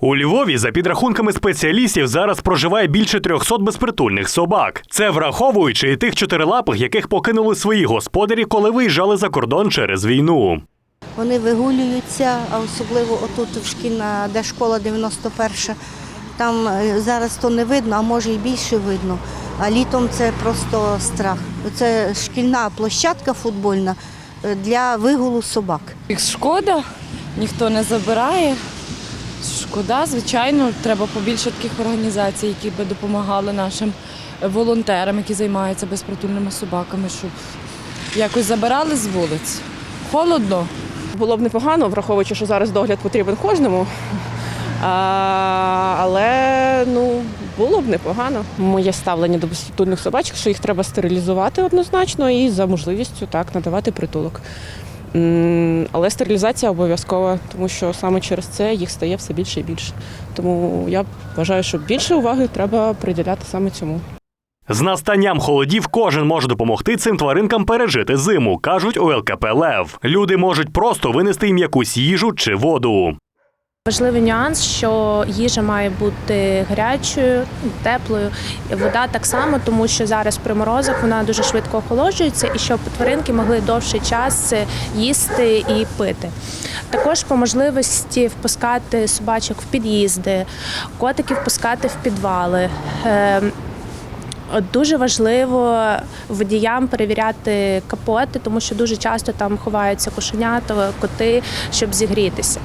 У Львові, за підрахунками спеціалістів, зараз проживає більше 300 безпритульних собак. Це враховуючи і тих чотирилапих, яких покинули свої господарі, коли виїжджали за кордон через війну. Вони вигулюються, а особливо отут в шкільна, де школа 91-ша. Там е, зараз то не видно, а може і більше видно. А літом це просто страх. Це шкільна площадка футбольна е, для вигулу собак. Їх шкода, ніхто не забирає. Шкода, звичайно, треба побільше таких організацій, які би допомагали нашим волонтерам, які займаються безпритульними собаками, щоб якось забирали з вулиць. Холодно. Було б непогано, враховуючи, що зараз догляд потрібен кожному. А, але ну, було б непогано. Моє ставлення до безпритульних собачок, що їх треба стерилізувати однозначно і за можливістю так надавати притулок. Але стерилізація обов'язкова, тому що саме через це їх стає все більше і більше. Тому я вважаю, що більше уваги треба приділяти саме цьому. З настанням холодів кожен може допомогти цим тваринкам пережити зиму, кажуть у ЛКП Лев. Люди можуть просто винести їм якусь їжу чи воду. Важливий нюанс, що їжа має бути гарячою, теплою, вода так само, тому що зараз при морозах вона дуже швидко охолоджується, і щоб тваринки могли довший час їсти і пити. Також по можливості впускати собачок в під'їзди, котиків впускати в підвали. Ем, Дуже важливо водіям перевіряти капоти, тому що дуже часто там ховаються кошенята, коти, щоб зігрітися.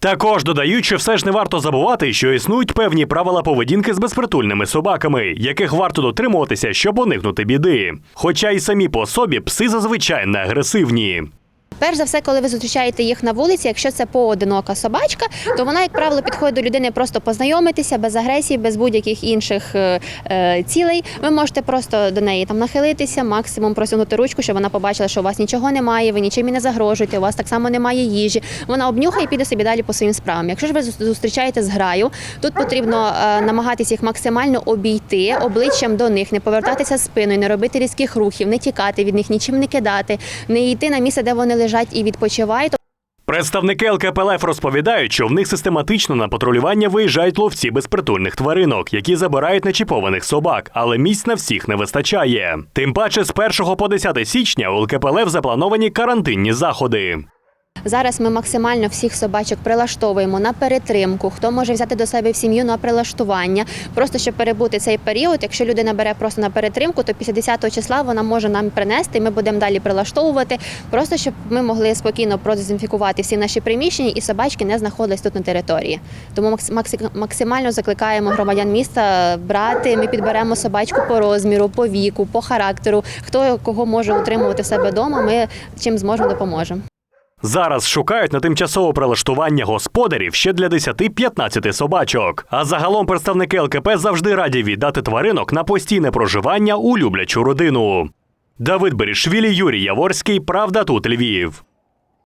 Також додають, що все ж не варто забувати, що існують певні правила поведінки з безпритульними собаками, яких варто дотримуватися, щоб уникнути біди. Хоча й самі по собі пси зазвичай не агресивні. Перш за все, коли ви зустрічаєте їх на вулиці, якщо це поодинока собачка, то вона, як правило, підходить до людини просто познайомитися без агресії, без будь-яких інших е, е, цілей. Ви можете просто до неї там нахилитися, максимум просягнути ручку, щоб вона побачила, що у вас нічого немає, ви нічим і не загрожуєте, у вас так само немає їжі. Вона обнюхає і піде собі далі по своїм справам. Якщо ж ви зустрічаєте з граю, тут потрібно е, намагатися їх максимально обійти обличчям до них, не повертатися спиною, не робити різких рухів, не тікати від них, нічим не кидати, не йти на місце, де вони лежать і відпочивають. Представники ЛКПЛФ розповідають, що в них систематично на патрулювання виїжджають ловці безпритульних тваринок, які забирають начіпованих собак, але місць на всіх не вистачає. Тим паче, з 1 по 10 січня у ЛКПЛФ заплановані карантинні заходи. Зараз ми максимально всіх собачок прилаштовуємо на перетримку. Хто може взяти до себе в сім'ю на прилаштування, просто щоб перебути цей період. Якщо людина бере просто на перетримку, то після 10 числа вона може нам принести. і Ми будемо далі прилаштовувати, просто щоб ми могли спокійно продезінфікувати всі наші приміщення і собачки не знаходились тут на території. Тому макс- максимально закликаємо громадян міста брати. Ми підберемо собачку по розміру, по віку, по характеру. Хто кого може утримувати в себе вдома, ми чим зможемо допоможемо. Зараз шукають на тимчасове прилаштування господарів ще для 10-15 собачок. А загалом представники ЛКП завжди раді віддати тваринок на постійне проживання у люблячу родину. Давид Берішвілі, Юрій Яворський. Правда тут Львів.